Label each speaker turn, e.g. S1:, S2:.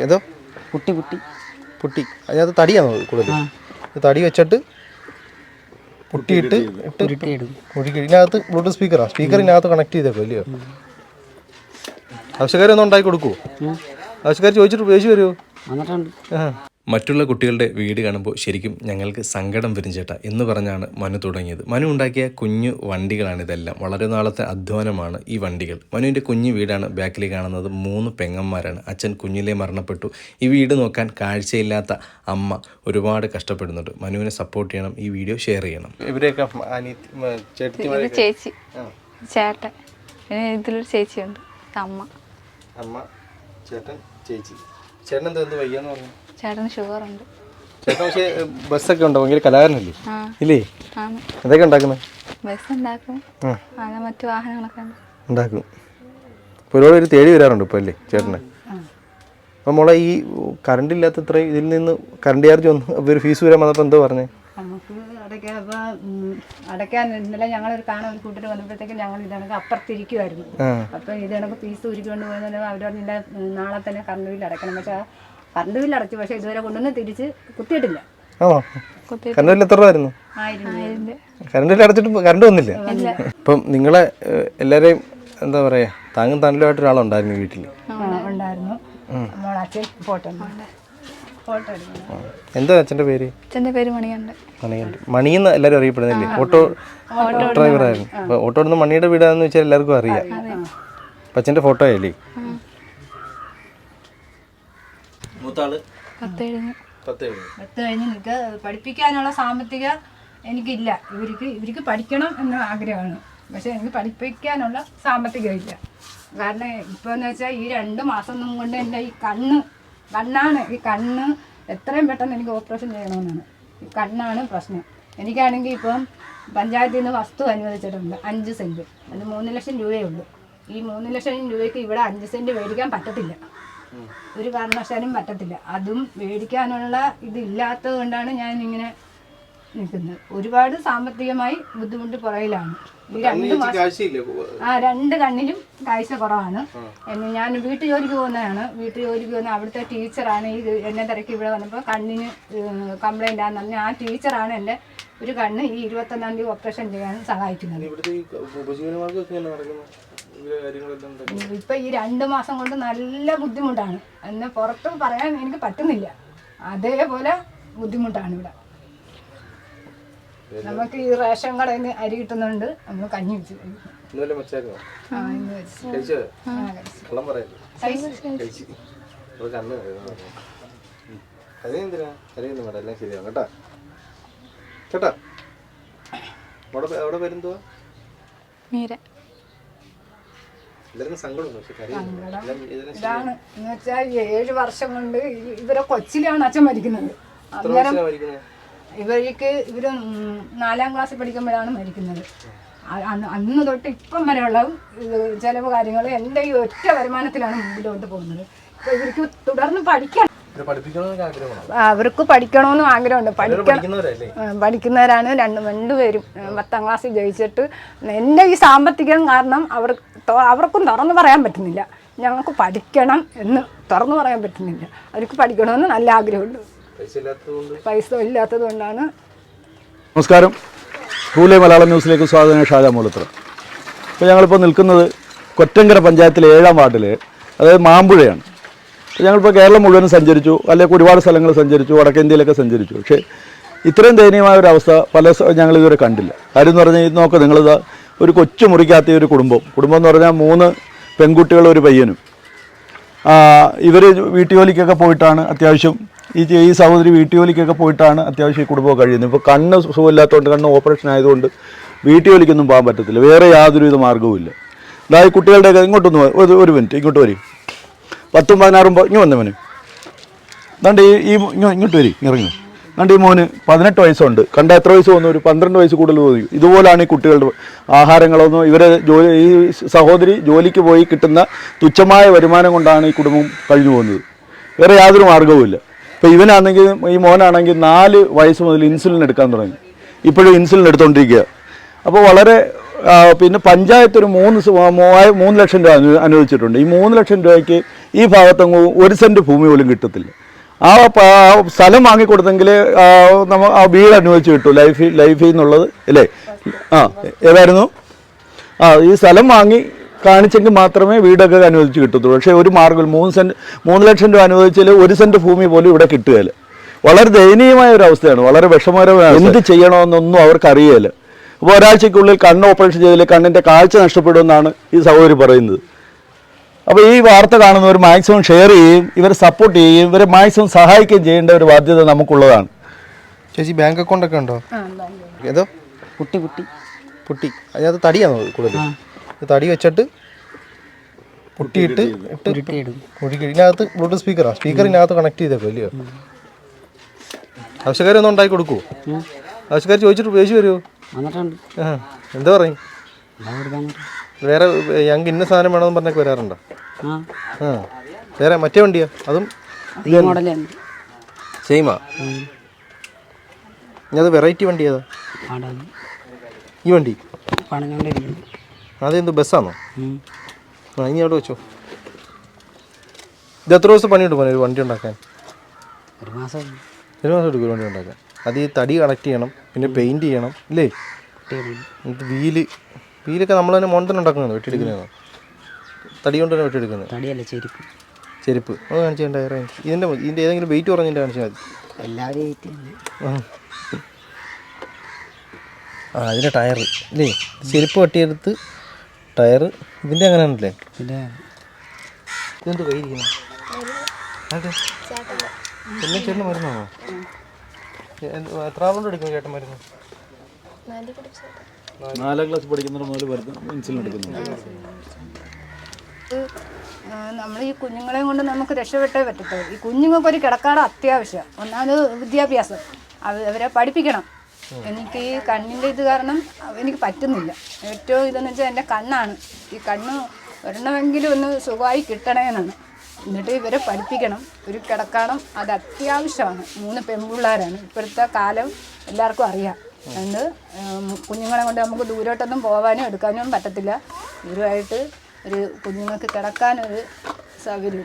S1: ഏതോ
S2: putty putty.
S1: Putty. അതിനകത്ത് തടിയാണോ കൂടുതൽ തടി വെച്ചിട്ട് പുട്ടിയിട്ട് ഇട്ട് മുഴുകി ഇതിനകത്ത് ബ്ലൂടൂത്ത് സ്പീക്കറാണ് സ്പീക്കറിനകത്ത് കണക്ട് ചെയ്തേക്കോ ഇല്ലയോ? ആവശ്യക്കാരൊന്നും ഉണ്ടാക്കി കൊടുക്കുമോ ആവശ്യക്കാർ ചോദിച്ചിട്ട് ഉപയോഗിച്ച് വരുമോ ആ.
S3: മറ്റുള്ള കുട്ടികളുടെ വീട് കാണുമ്പോൾ ശരിക്കും ഞങ്ങൾക്ക് സങ്കടം വരും ചേട്ടാ എന്ന് പറഞ്ഞാണ് മനു തുടങ്ങിയത്. മനു ഉണ്ടാക്കിയ കുഞ്ഞു വണ്ടികളാണ് ഇതെല്ലാം. വളരെ നാളത്തെ അധ്വാനമാണ് ഈ വണ്ടികൾ. മനുവിന്റെ കുഞ്ഞു വീടാണ് ബാക്കിൽ കാണുന്നത്. മൂന്ന് പെങ്ങന്മാരാണ്. അച്ഛൻ കുഞ്ഞിലെ മരണപ്പെട്ടു. ഈ വീട് നോക്കാൻ കാഴ്ചയില്ലാത്ത അമ്മ ഒരുപാട് കഷ്ടപ്പെടുന്നുണ്ട്. മനുവിനെ സപ്പോർട്ട് ചെയ്യണം. ഈ വീഡിയോ ഷെയർ ചെയ്യണം.
S1: ഇവരെയൊക്കെ
S4: ചേച്ചി. ചേട്ടൻ. പിന്നെ ഇതിലൊരു ചേച്ചിയുണ്ട്. അമ്മ.
S1: അമ്മ ചേട്ടൻ ചേച്ചി. ചേട്ടൻ എന്ത് വയ്യാന്ന് പറഞ്ഞു?
S4: ചേട്ടന് ഷുഗർ ഉണ്ട്
S1: ചേട്ടൻ പക്ഷേ ബസ്സൊക്കെ ഉണ്ടോ? ഭയങ്കര കലാകാരനല്ലേ?
S4: ആ.
S1: ഇല്ലേ?
S4: ആണ്.
S1: എന്തൊക്കെ ഉണ്ടാക്കുന്നത്
S4: ബസ് ഉണ്ടാക്കും അങ്ങനെ മറ്റു വാഹനങ്ങളൊക്കെ ഉണ്ട്.
S1: ഉണ്ടാക്കും. ഇപ്പോൾ ഒരുപാട് പേര് തേടി വരാറുണ്ട് ഇപ്പോൾ അല്ലേ ചേട്ടനെ? അപ്പം മോളെ ഈ കറണ്ട് ഇല്ലാത്ത ഇത്ര ഇതിൽ നിന്ന് കറണ്ട് ചാർജ് വന്നു ഒരു ഫീസ് വരാൻ വന്നപ്പോൾ എന്തോ പറഞ്ഞേ?
S5: നമുക്ക് അടയ്ക്കാൻ ഇപ്പം അടയ്ക്കാൻ ഇന്നലെ ഞങ്ങളൊരു കാണാൻ ഒരു കൂട്ടർ വന്നപ്പോഴത്തേക്കും ഞങ്ങൾ ഇതണക്ക് അപ്പുറത്തിരിക്കുമായിരുന്നു അപ്പം ഇതണക്ക് ഫീസ് ഉരുക്കൊണ്ട് പോയെന്ന് അവർ പറഞ്ഞില്ല നാളെ തന്നെ കറണ്ട് ബില്ല് അടയ്ക്കണം. പക്ഷേ ആ കറണ്ട് ബില്ല് അടച്ചു. പക്ഷേ ഇതുവരെ കൊണ്ടുവന്ന് തിരിച്ച് കുത്തിയിട്ടില്ല.
S1: ആണോ? കറണ്ട് ബില്ല് എത്ര രൂപ. കറണ്ട് ബില്ല് അടച്ചിട്ട് കറണ്ട് വന്നില്ല? ഇപ്പം നിങ്ങളെ എല്ലാരെയും എന്താ പറയാ താങ്ങും തണലുമായിട്ട് ഒരാളുണ്ടായിരുന്നു വീട്ടിൽ
S5: ഉണ്ടായിരുന്നു. അച്ഛൻ ഫോട്ടോ
S1: എന്താ അച്ഛന്റെ പേര്?
S4: അച്ഛന്റെ പേര് എല്ലാരും
S1: മണിയുണ്ട് മണിയെന്ന് എല്ലാവരും അറിയപ്പെടുന്നില്ലേ ഓട്ടോ ഡ്രൈവറായിരുന്നു. അപ്പോൾ ഓട്ടോ ഓടുന്ന മണിയുടെ വീടാന്ന് വെച്ചാൽ എല്ലാവർക്കും അറിയാം. അച്ഛന്റെ ഫോട്ടോ ആയില്ലേ? മൂത്താൾ?
S4: പത്ത് കഴിഞ്ഞ്
S5: നിൽക്കുക പഠിപ്പിക്കാനുള്ള സാമ്പത്തിക എനിക്കില്ല. ഇവർക്ക് ഇവർക്ക് പഠിക്കണം എന്ന ആഗ്രഹമാണ്. പക്ഷെ എനിക്ക് പഠിപ്പിക്കാനുള്ള സാമ്പത്തികം ഇല്ല കാരണം ഇപ്പോൾ എന്ന് വെച്ചാൽ ഈ രണ്ട് മാസം കൊണ്ട് എന്റെ ഈ കണ്ണ് കണ്ണാണ്. ഈ കണ്ണ് എത്രയും പെട്ടെന്ന് എനിക്ക് ഓപ്പറേഷൻ ചെയ്യണമെന്നാണ്. ഈ കണ്ണാണ് പ്രശ്നം. എനിക്കാണെങ്കിൽ ഇപ്പം പഞ്ചായത്തിൽ നിന്ന് വസ്തു അനുവദിച്ചിട്ടുണ്ട്. അഞ്ച് സെന്റ്. അത് മൂന്ന് ലക്ഷം രൂപയേ ഉള്ളൂ. ഈ മൂന്ന് ലക്ഷം രൂപയ്ക്ക് ഇവിടെ അഞ്ച് സെന്റ് മേടിക്കാൻ പറ്റത്തില്ല. ഒരു കാരണവശാലും പറ്റത്തില്ല. അതും മേടിക്കാനുള്ള ഇതില്ലാത്തത് കൊണ്ടാണ് ഞാൻ ഇങ്ങനെ നിൽക്കുന്നത്. ഒരുപാട് സാമ്പത്തികമായി ബുദ്ധിമുട്ട് പുറകിലാണ്. ഈ രണ്ട് മാസം ആ രണ്ട് കണ്ണിലും കാഴ്ച കുറവാണ്. എന്നെ ഞാൻ വീട്ടു ജോലിക്ക് പോകുന്നതാണ്. വീട്ടു ജോലിക്ക് പോകുന്ന അവിടുത്തെ ടീച്ചറാണ്. ഈ എന്നെ തിരക്കി ഇവിടെ വന്നപ്പോൾ കണ്ണിന് കംപ്ലൈന്റ് ആണെന്ന് പറഞ്ഞാൽ ആ ടീച്ചറാണ് എന്റെ ഒരു കണ്ണ് ഈ ഇരുപത്തൊന്നാം തീയതി ഓപ്പറേഷൻ ചെയ്യാൻ സഹായിക്കുന്നത്. ഇപ്പൊ ഈ രണ്ട് മാസം കൊണ്ട് നല്ല ബുദ്ധിമുട്ടാണ്. എന്നെ പുറത്തും പറയാൻ എനിക്ക് പറ്റുന്നില്ല. അതേപോലെ ബുദ്ധിമുട്ടാണ് ഇവിടെ. നമുക്ക് ഈ റേഷൻ കടയിൽ നിന്ന് അരി കിട്ടുന്നുണ്ട്. നമ്മൾ കഞ്ഞി വെച്ചു
S1: കേട്ടോ? കേട്ടാ? അവിടെ പേ- അവിടെ
S4: മീര
S1: എല്ലാവരും സങ്കടമുണ്ട് പക്ഷെ കരയുന്നില്ല എല്ലാം ഇതിനെ
S5: ഇതാണ് എന്ന് വെച്ചാൽ ഏഴ് വർഷം കൊണ്ട് ഇവരെ കൊച്ചിലാണ് അച്ഛൻ മരിക്കുന്നത്.
S1: അന്നേരം
S5: ഇവർക്ക് ഇവർ നാലാം ക്ലാസ്സിൽ പഠിക്കുമ്പോഴാണ് മരിക്കുന്നത്. അന്ന് തൊട്ട് ഇപ്പം വരെയുള്ള ചെലവ് കാര്യങ്ങൾ എന്റെ ഈ ഒറ്റ വരുമാനത്തിലാണ് മുമ്പിലോട്ട് പോകുന്നത്. ഇപ്പൊ ഇവർക്ക് തുടർന്ന് പഠിക്കാൻ അവർക്ക് പഠിക്കണമെന്നും ആഗ്രഹമുണ്ട്. പഠിക്കണം. പഠിക്കുന്നവരാണ് രണ്ട് രണ്ടുപേരും. പത്താം ക്ലാസ്സിൽ ജയിച്ചിട്ട് എന്റെ ഈ സാമ്പത്തികം കാരണം അവർ അവർക്കും തുറന്നു പറയാൻ പറ്റുന്നില്ല. ഞങ്ങൾക്ക് പഠിക്കണം എന്ന് തുറന്നു പറയാൻ പറ്റുന്നില്ല. അവർക്ക് പഠിക്കണമെന്ന് നല്ല ആഗ്രഹമുണ്ട്.
S1: പൈസ ഇല്ലാത്തതുകൊണ്ട്?
S5: പൈസ ഇല്ലാത്തത് കൊണ്ടാണ്
S6: നമസ്കാരം. സ്കൂളിലെ മലയാളം ന്യൂസിലേക്ക് സ്വാഗതം ഷാജ മൂലത്ര ഇപ്പോൾ ഞങ്ങളിപ്പോൾ നിൽക്കുന്നത് കൊറ്റങ്കര പഞ്ചായത്തിലെ ഏഴാം വാർഡിൽ അതായത് മാമ്പുഴയാണ്. ഞങ്ങളിപ്പോൾ കേരളം മുഴുവനും സഞ്ചരിച്ചു. അല്ലെങ്കിൽ ഒരുപാട് സ്ഥലങ്ങൾ സഞ്ചരിച്ചു. വടക്കേന്ത്യയിലൊക്കെ സഞ്ചരിച്ചു. പക്ഷേ ഇത്രയും ദയനീയമായ ഒരു അവസ്ഥ പല ഞങ്ങൾ ഇതുവരെ കണ്ടില്ല. കാര്യം എന്ന് പറഞ്ഞാൽ ഇത് നോക്കുക നിങ്ങളിത് ഒരു കൊച്ചു മുറിക്കാത്ത ഒരു കുടുംബം. കുടുംബം എന്ന് പറഞ്ഞാൽ മൂന്ന് പെൺകുട്ടികളും ഒരു പയ്യനും. ഇവർ വീട്ടുജോലിക്കൊക്കെ പോയിട്ടാണ് അത്യാവശ്യം. ഈ ഈ സഹോദരി വീട്ടുജോലിക്കൊക്കെ പോയിട്ടാണ് അത്യാവശ്യം ഈ കുടുംബം കഴിയുന്നത്. ഇപ്പോൾ കണ്ണ് സുഖമില്ലാത്തതുകൊണ്ട് കണ്ണ് ഓപ്പറേഷൻ ആയതുകൊണ്ട് വീട്ടുജോലിക്കൊന്നും പോകാൻ പറ്റത്തില്ല. വേറെ യാതൊരുവിധ മാർഗവുമില്ല. ഇതായി കുട്ടികളുടെയൊക്കെ ഇങ്ങോട്ടൊന്ന് ഒരു ഒരു മിനിറ്റ് ഇങ്ങോട്ട് വരും. പത്തും പതിനാറും ഇങ്ങ് വന്നേ മോനെ. ദാണ്ട് ഈ ഈ ഇങ്ങോട്ട് വരി ഇറങ്ങി. ദാണ്ട് ഈ മോന് പതിനെട്ട് വയസ്സുണ്ട്. കണ്ട എത്ര വയസ്സ് തോന്നുന്നു ഒരു പന്ത്രണ്ട് വയസ്സ് കൂടുതൽ തോന്നി ഇതുപോലാണ് ഈ കുട്ടികളുടെ ആഹാരങ്ങളൊന്നും ഇവരെ ജോലി ഈ സഹോദരി ജോലിക്ക് പോയി കിട്ടുന്ന തുച്ഛമായ വരുമാനം കൊണ്ടാണ് ഈ കുടുംബം കഴിഞ്ഞു പോകുന്നത്. വേറെ യാതൊരു മാർഗവുമില്ല ഇപ്പോൾ ഇവനാണെങ്കിൽ ഈ മോനാണെങ്കിൽ നാല് വയസ്സ് മുതൽ ഇൻസുലിൻ എടുക്കാൻ തുടങ്ങി. ഇപ്പോഴും ഇൻസുലിൻ എടുത്തുകൊണ്ടിരിക്കുക അപ്പോൾ വളരെ പിന്നെ പഞ്ചായത്ത് ഒരു മൂന്ന് മൂന്ന് ലക്ഷം രൂപ അനു അനുവദിച്ചിട്ടുണ്ട്. ഈ മൂന്ന് ലക്ഷം രൂപയ്ക്ക് ഈ ഭാഗത്തങ്ങ് ഒരു സെന്റ് ഭൂമി പോലും കിട്ടത്തില്ല. ആ സ്ഥലം വാങ്ങിക്കൊടുത്തെങ്കിൽ നമ്മ ആ വീട് അനുവദിച്ച് കിട്ടും. ലൈഫ് ലൈഫിൽ എന്നുള്ളത് അല്ലേ? ആ ഏതായിരുന്നു? ആ ഈ സ്ഥലം വാങ്ങി കാണിച്ചെങ്കിൽ മാത്രമേ വീടൊക്കെ അനുവദിച്ച് കിട്ടത്തുള്ളൂ. പക്ഷേ ഒരു മാർഗം മൂന്ന് സെന്റ് മൂന്ന് ലക്ഷം രൂപ അനുവദിച്ചാൽ ഒരു സെന്റ് ഭൂമി പോലും ഇവിടെ കിട്ടുകയില്ല വളരെ ദയനീയമായ ഒരു അവസ്ഥയാണ്. വളരെ വിഷമകരമായ എന്ത് ചെയ്യണമെന്നൊന്നും അവർക്ക് അപ്പോൾ ഒരാഴ്ചയ്ക്കുള്ളിൽ കണ്ണ് ഓപ്പറേഷൻ ചെയ്തില്ല കണ്ണിന്റെ കാഴ്ച നഷ്ടപ്പെടുമെന്നാണ് ഈ സഹോദരി പറയുന്നത്. അപ്പോൾ ഈ വാർത്ത കാണുന്നവർ മാക്സിമം ഷെയർ ചെയ്യുകയും ഇവരെ സപ്പോർട്ട് ചെയ്യുകയും ഇവരെ മാക്സിമം സഹായിക്കുകയും ചെയ്യേണ്ട ഒരു ബാധ്യത നമുക്കുള്ളതാണ്.
S1: ചേച്ചി ബാങ്ക് അക്കൗണ്ട് ഒക്കെ ഉണ്ടോ? ഏതോ?
S2: കുട്ടി കുട്ടി.
S1: പുട്ടി അതിനകത്ത് തടിയാണോ കൂടുതൽ? തടി വെച്ചിട്ട് പുട്ടിയിട്ട് ഇതിനകത്ത് ബ്ലൂടൂത്ത് സ്പീക്കറാ സ്പീക്കർ ഇതിനകത്ത് കണക്ട് ചെയ്തേക്കോ ഇല്ലയോ? ആവശ്യക്കാരൊന്നും ഉണ്ടാക്കി കൊടുക്കുവോ? ആവശ്യക്കാർ ചോദിച്ചിട്ട് ഉപയോഗിച്ച് വരുമോ
S2: വന്നിട്ടുണ്ട്.
S1: എന്താ പറയും. വേറെ ഞങ്ങൾക്ക് ഇന്ന സാധനം വേണമെന്ന് പറഞ്ഞൊക്കെ വരാറുണ്ടോ?
S2: ആ.
S1: വേറെ മറ്റേ വണ്ടിയാ? അതും സെയിമാ ഇനി അത് വെറൈറ്റി വണ്ടി ഏതാ? ഈ വണ്ടി? അതെന്ത് ബസ്സാണോ. ആ ഇനി അവിടെ വെച്ചോ. ഇത് എത്ര ദിവസം പണിയുണ്ട് പോലെ ഒരു വണ്ടി ഉണ്ടാക്കാൻ?
S2: ഒരു മാസം.
S1: ഒരു മാസം എടുക്കും ഒരു വണ്ടി ഉണ്ടാക്കാൻ? അത് ഈ തടി കണക്ട് ചെയ്യണം പിന്നെ പെയിന്റ് ചെയ്യണം ഇല്ലേ? വീൽ വീലൊക്കെ നമ്മൾ തന്നെ മോണ്ടൻ ഉണ്ടാക്കുന്നത് വെട്ടിയെടുക്കുന്നതാണോ തടി കൊണ്ട് തന്നെ വെട്ടിയെടുക്കുന്നത്.
S2: തടിയല്ല ചെരുപ്പ്.
S1: ചെരുപ്പ്. അത് കാണിച്ചാൽ ടയർ ഇതിന്റെ ഇതിന്റെ ഏതെങ്കിലും വെയിറ്റ് കുറഞ്ഞിട്ട് കാണിച്ചാൽ മതി. ആ. ഇതിന്റെ അതിന്റെ ടയർ ഇല്ലേ? ചെരുപ്പ് വെട്ടിയെടുത്ത് ടയർ ഇതിന്റെ അങ്ങനെ ആണല്ലേ?
S2: പിന്നെ
S1: ഇതെന്ത് കയ്യിരിക്കുന്നു അതെ എല്ലാം ചേട്ടൻ മരുന്നാണോ? എത്ര കൊണ്ട് എടുക്കും ചേട്ടൻ മരുന്ന്?
S6: നാലാം ക്ലാസ് പഠിക്കുന്ന മുതൽ ഇൻസുലിൻ എടുക്കുന്നു.
S5: നമ്മൾ ഈ കുഞ്ഞുങ്ങളെ കൊണ്ട് നമുക്ക് രക്ഷപ്പെട്ടേ പറ്റത്തുള്ളൂ. ഈ കുഞ്ഞുങ്ങൾക്ക് ഒരു കിടക്കാട് അത്യാവശ്യം. ഒന്നാമത് വിദ്യാഭ്യാസം. അവരെ പഠിപ്പിക്കണം. എനിക്ക് ഈ കണ്ണിന്റെ ഇത് കാരണം എനിക്ക് പറ്റുന്നില്ല. ഏറ്റവും ഇതെന്ന് വെച്ചാൽ എന്റെ കണ്ണാണ്. ഈ കണ്ണ് വരണമെങ്കിലും ഒന്ന് സുഖമായി കിട്ടണേന്നാണ്. എന്നിട്ട് ഇവരെ പഠിപ്പിക്കണം. ഒരു കിടക്കണം. അത് അത്യാവശ്യമാണ്. മൂന്ന് പെൺപിള്ളേരാണ്. ഇപ്പോഴത്തെ കാലം എല്ലാവർക്കും അറിയാം. അതുകൊണ്ട് കുഞ്ഞുങ്ങളെ കൊണ്ട് നമുക്ക് ദൂരോട്ടൊന്നും പോകാനും എടുക്കാനും പറ്റത്തില്ല. ഇവരുമായിട്ട് ഒരു കുഞ്ഞുങ്ങൾക്ക് കിടക്കാനൊരു സൗകര്യം